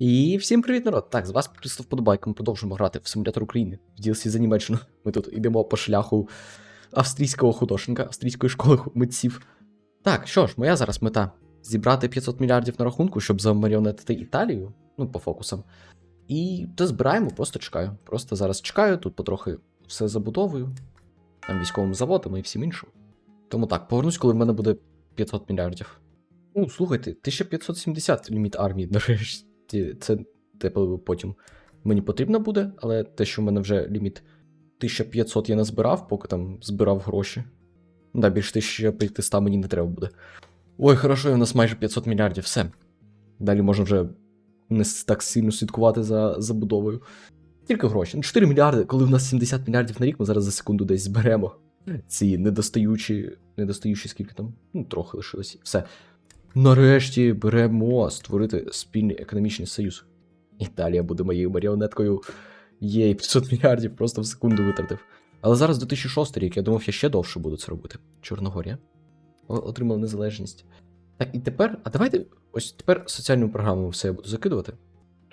І всім привіт, народ! Так, з вас Кристоф Подобайко, ми продовжуємо грати в симулятор України в DLC за Німеччину. Ми тут йдемо по шляху австрійського художника, австрійської школи митців. Так, що ж, моя зараз мета зібрати 500 мільярдів на рахунку, щоб замаріонетити Італію, ну, по фокусам. І то збираємо, просто чекаю. Просто зараз чекаю, тут потрохи все забудовую, там військовим заводом і всім іншим. Тому так, повернусь, коли в мене буде 500 мільярдів. Ну, слухайте, 1570 ліміт армії, нарешті. Це типу потім мені потрібно буде, але те, що в мене вже ліміт 1500 я не збирав, поки там збирав гроші. Да, більше 1500 мені не треба буде. Ой, хорошо, у нас майже 500 мільярдів, все. Далі можна вже не так сильно слідкувати за забудовою. Тільки гроші. Ну, 4 мільярди, коли в нас 70 мільярдів на рік, ми зараз за секунду десь зберемо. Ці недостаючі, недостаючі скільки там? Ну, трохи лишилось. Все. Нарешті беремо створити спільний економічний союз. Італія буде моєю маріонеткою. Єй, 500 мільярдів просто в секунду витратив. Але зараз 2006 рік, я думав, я ще довше буду це робити. Чорногорія. Отримала незалежність. Так, і тепер. А давайте ось тепер соціальну програму все я буду закидувати.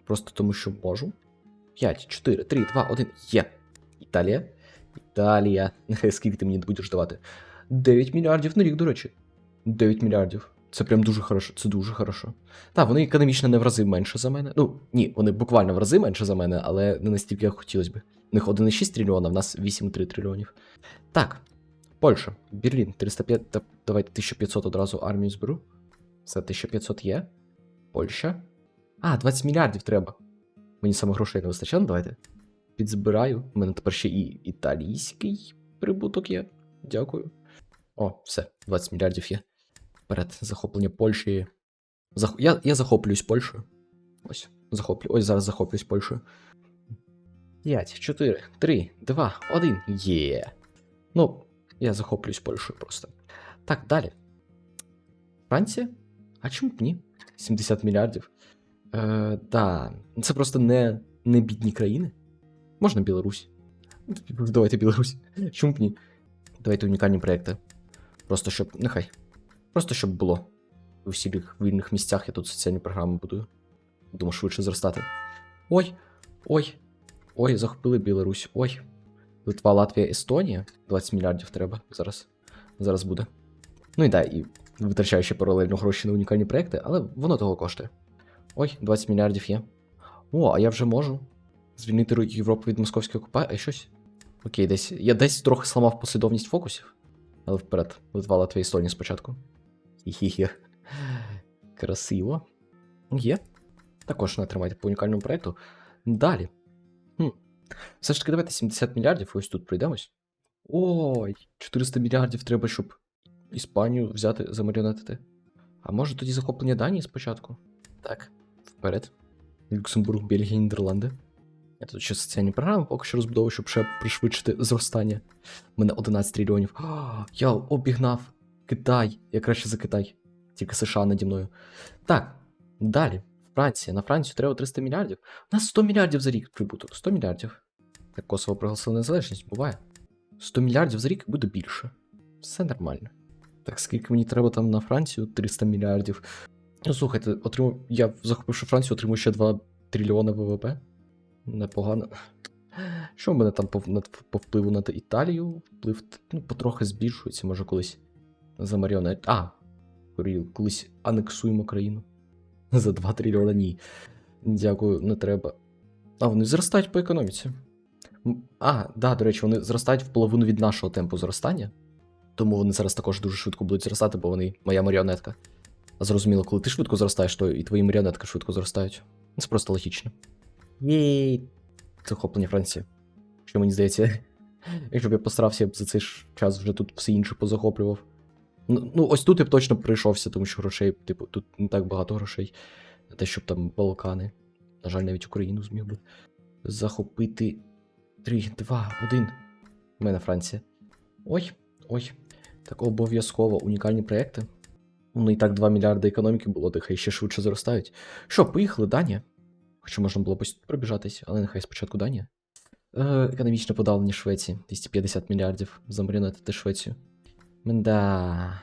Просто тому, що можу. 5, 4, 3, 2, 1. Є. Італія. Італія. Скільки ти мені будеш давати? 9 мільярдів на рік, до речі. 9 мільярдів. Це прям дуже хорошо. Це дуже хорошо. Так, вони економічно не в рази менше за мене. Ну, ні, вони буквально в рази менше за мене, але не настільки, як хотілося б. У них 1,6 трильйона, в нас 8,3 трильйонів. Так, Польща, Берлін, 305. Давайте 1500 одразу армію зберу. Це 1500 є. Польща. А, 20 мільярдів треба. Мені саме грошей не вистачає, ну давайте. Підзбираю. У мене тепер ще і італійський прибуток є. Дякую. О, все, 20 мільярдів є. Вперед, захоплення Польщі. Зах... Я, я захоплююсь Польщею. Ось, захоплю. Ось зараз захоплююсь Польщею. 5, 4, 3, 2, 1. Є. Ну, я захоплююсь Польщею просто. Так, далі. Франція? А чому б ні? 70 мільярдів. Е, да. Це просто не, не бідні країни. Можна Білорусь. Давайте Білорусь. Чому б ні? Давайте унікальні проекти. Просто щоб. Нехай. Просто щоб було. У всіх вільних місцях я тут соціальні програми будую. Думаю, швидше зростати. Ой, ой, ой, захопили Білорусь. Ой. Литва, Латвія, Естонія. 20 мільярдів треба зараз. Зараз буде. Ну і да, і витрачаю ще паралельно гроші на унікальні проекти, але воно того коштує. Ой, 20 мільярдів є. О, а я вже можу звільнити Ру- Європу від московської окупації. А щось. Окей, десь. Я десь трохи сламав послідовність фокусів. Але вперед. Литва, Латвія, Естонія спочатку. Хі-хі-хі. Красиво. Є. Також не тримайте по унікальному проекту. Далі. Хм. Все ж таки, давайте 70 мільярдів, ось тут пройдемось. Ой, 400 мільярдів треба, щоб Іспанію взяти, замаріонетити. А може тоді захоплення Данії спочатку? Так, вперед. Люксембург, Бельгія, Нідерланди. Я тут ще соціальні програми поки що розбудовую, щоб ще пришвидшити зростання. У мене 11 трильйонів. Я обігнав Китай. Я краще за Китай. Тільки США наді мною. Так, далі. Франція. На Францію треба 300 мільярдів. У нас 100 мільярдів за рік прибуток. 100 мільярдів. Так Косово проголосило незалежність, буває. 100 мільярдів за рік буде більше. Все нормально. Так, скільки мені треба там на Францію? 300 мільярдів. Ну, слухайте, отримав. Я захопивши Францію, отримую ще 2 трильйони ВВП. Непогано. Що в мене там по, по впливу на Італію? Вплив ну, потрохи збільшується, може колись за маріонет. А, колись анексуємо країну. За 2 трильйона ні. Дякую, не треба. А, вони зростають по економіці. А, да, до речі, вони зростають в половину від нашого темпу зростання. Тому вони зараз також дуже швидко будуть зростати, бо вони моя маріонетка. А зрозуміло, коли ти швидко зростаєш, то і твої маріонетки швидко зростають. Це просто логічно. Єй. Захоплення Франції. Що мені здається, якщо б я постарався, б за цей час вже тут все інше позахоплював. Ну, ось тут я б точно прийшовся, тому що грошей, типу, тут не так багато грошей. На те, щоб там Балкани. На жаль, навіть Україну зміг би захопити. 3, 2, 1. У мене Франція. Ой, ой. Так обов'язково унікальні проекти. Ну і так 2 мільярди економіки було, де хай ще швидше зростають. Що, поїхали, Данія? Хоча можна було пробіжатись, але нехай спочатку Данія. Е, економічне подавлення Швеції. 250 мільярдів замаріонетити Швецію. Мда.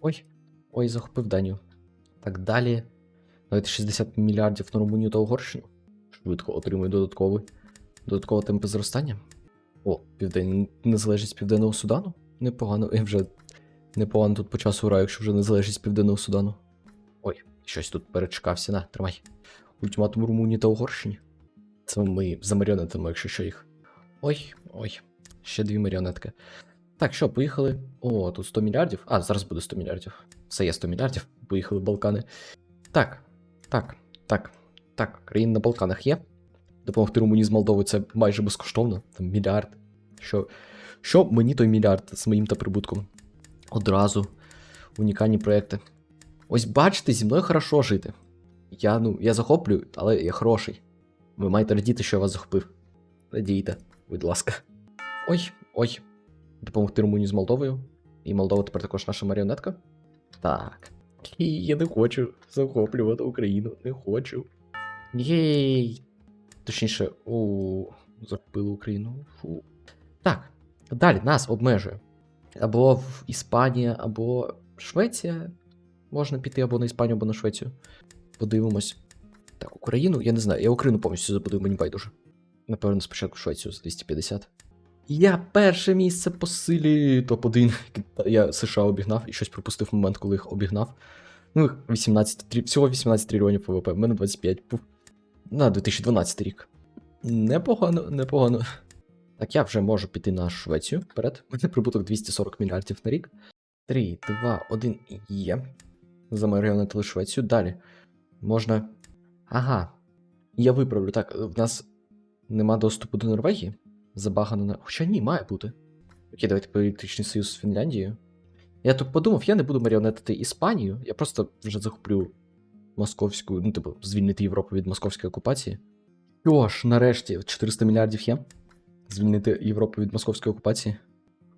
Ой. Ой, захопив Данію. Так далі. Давайте 60 мільярдів на Румунію та Угорщину. Швидко отримую додатковий. Додаткове темпи зростання. О, південь... незалежність Південного Судану. Непогано. Я вже непогано тут по часу граю, якщо вже незалежність Південного Судану. Ой, щось тут перечекався. На, тримай. Ультиматум Румунії та Угорщині. Це ми за маріонетами, якщо що їх. Ой, ой. Ще дві маріонетки. Так, що, поїхали. О, тут 100 мільярдів. А, зараз буде 100 мільярдів. Все є 100 мільярдів. Поїхали Балкани. Так, так, так, так. Країни на Балканах є. Допомогти Румунії з Молдови це майже безкоштовно. Там мільярд. Що, що мені той мільярд з моїм та прибутком? Одразу. Унікальні проекти. Ось бачите, зі мною хорошо жити. Я, ну, я захоплюю, але я хороший. Ви маєте радіти, що я вас захопив. Радійте, будь ласка. Ой, ой. Допомогти Румунії з Молдовою. І Молдова тепер також наша маріонетка. Так. І я не хочу захоплювати Україну. Не хочу. Єй. Точніше, о, захопили Україну. Фу. Так. Далі нас обмежує. Або в Іспанія, або Швеція. Можна піти або на Іспанію, або на Швецію. Подивимось. Так, Україну, я не знаю, я Україну повністю забудую, мені байдуже. Напевно, спочатку Швецію з 250. Я перше місце по силі топ-1. Я США обігнав і щось пропустив момент, коли їх обігнав. Ну, їх 18, трі- всього 18 трильйонів ВВП, в мене 25. Пуф. На 2012 рік. Непогано, непогано. Так, я вже можу піти на Швецію вперед. У мене прибуток 240 мільярдів на рік. 3, 2, 1 є. Замаріонетили Швецію. Далі. Можна. Ага. Я виправлю. Так, в нас нема доступу до Норвегії. Забагано на. Хоча ні, має бути. Окей, давайте політичний союз з Фінляндією. Я тут подумав, я не буду маріонетити Іспанію, я просто вже захоплю московську, ну, типу, звільнити Європу від московської окупації. Що ж, нарешті, 400 мільярдів є. Звільнити Європу від московської окупації.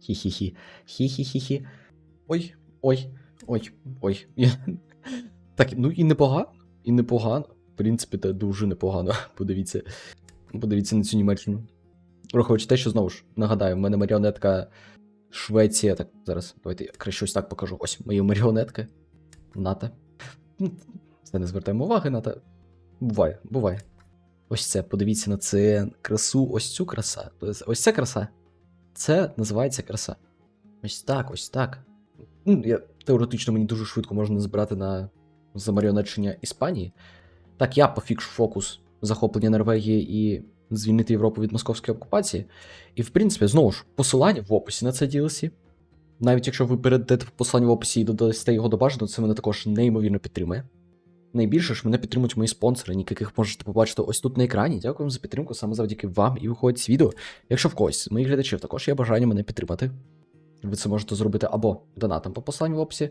Хі-хі-хі. Хі-хі-хі-хі. Ой, ой, ой, ой. Так, ну і непогано, і непогано. В принципі, це дуже непогано. Подивіться. Подивіться на цю Німеччину. Враховуючи те, що знову ж нагадаю, в мене маріонетка Швеція. Так, зараз давайте я краще ось так покажу. Ось мої маріонетки. НАТО. Ну, Це не звертаємо уваги, НАТО. Буває, буває. Ось це, подивіться на це красу, ось цю краса. Ось це краса. Це називається краса. Ось так, ось так. Я, теоретично мені дуже швидко можна збирати на замаріонечення Іспанії. Так, я пофікшу фокус захоплення Норвегії і звільнити Європу від московської окупації. І, в принципі, знову ж, посилання в описі на це DLC. Навіть якщо ви перейдете в посилання в описі і додасте його до бажаного, це мене також неймовірно підтримує. Найбільше ж мене підтримують мої спонсори, яких можете побачити ось тут на екрані. Дякую вам за підтримку, саме завдяки вам і виходить з відео. Якщо в когось з моїх глядачів також є бажання мене підтримати, ви це можете зробити або донатом по посиланню в описі,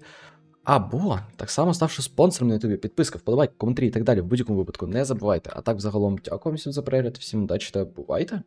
або так само ставши спонсором на ютубі, підписка, вподобайки, коментарі і так далі. В будь-якому випадку не забувайте. А так, взагалом, дякую всім за перегляд, всім удачі та бувайте!